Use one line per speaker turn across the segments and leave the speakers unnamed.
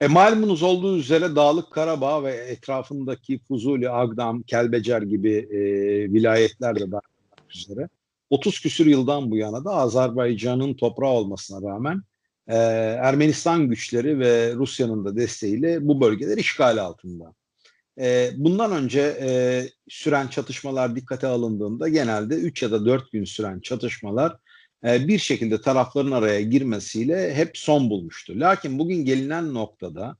E, malumunuz olduğu üzere Dağlık Karabağ ve etrafındaki Fuzuli, Agdam, Kelbecer gibi e, vilayetler de dahil üzere 30 küsür yıldan bu yana da Azerbaycan'ın toprağı olmasına rağmen e, Ermenistan güçleri ve Rusya'nın da desteğiyle bu bölgeler işgal altında. E, bundan önce e, süren çatışmalar dikkate alındığında genelde 3 ya da 4 gün süren çatışmalar bir şekilde tarafların araya girmesiyle hep son bulmuştu. Lakin bugün gelinen noktada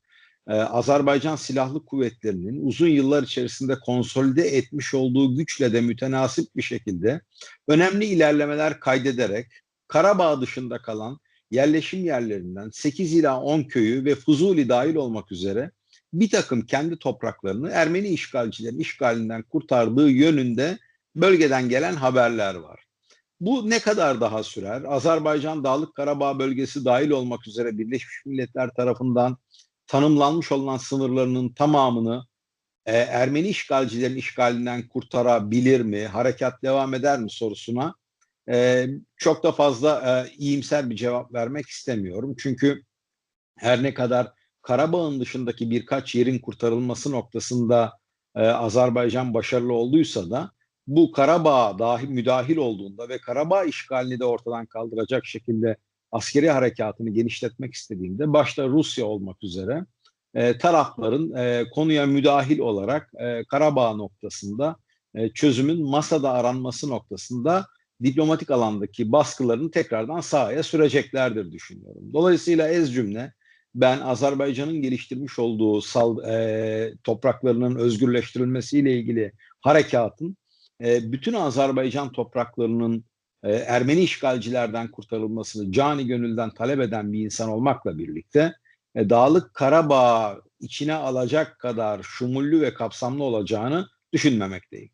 e, Azerbaycan Silahlı Kuvvetleri'nin uzun yıllar içerisinde konsolide etmiş olduğu güçle de mütenasip bir şekilde önemli ilerlemeler kaydederek Karabağ dışında kalan yerleşim yerlerinden 8 ila 10 köyü ve Fuzuli dahil olmak üzere bir takım kendi topraklarını Ermeni işgalcilerin işgalinden kurtardığı yönünde bölgeden gelen haberler var. Bu ne kadar daha sürer? Azerbaycan Dağlık Karabağ bölgesi dahil olmak üzere Birleşmiş Milletler tarafından tanımlanmış olan sınırlarının tamamını e, Ermeni işgalcilerin işgalinden kurtarabilir mi? Harekat devam eder mi sorusuna e, çok da fazla e, iyimser bir cevap vermek istemiyorum. Çünkü her ne kadar Karabağ'ın dışındaki birkaç yerin kurtarılması noktasında e, Azerbaycan başarılı olduysa da bu Karabağ dahi müdahil olduğunda ve Karabağ işgalini de ortadan kaldıracak şekilde askeri harekatını genişletmek istediğinde başta Rusya olmak üzere e, tarafların e, konuya müdahil olarak e, Karabağ noktasında e, çözümün masada aranması noktasında diplomatik alandaki baskılarını tekrardan sahaya süreceklerdir düşünüyorum. Dolayısıyla ez cümle ben Azerbaycan'ın geliştirmiş olduğu sal, e, topraklarının özgürleştirilmesiyle ilgili harekatın bütün Azerbaycan topraklarının Ermeni işgalcilerden kurtarılmasını cani gönülden talep eden bir insan olmakla birlikte Dağlık Karabağ içine alacak kadar şumullü ve kapsamlı olacağını düşünmemekteyim.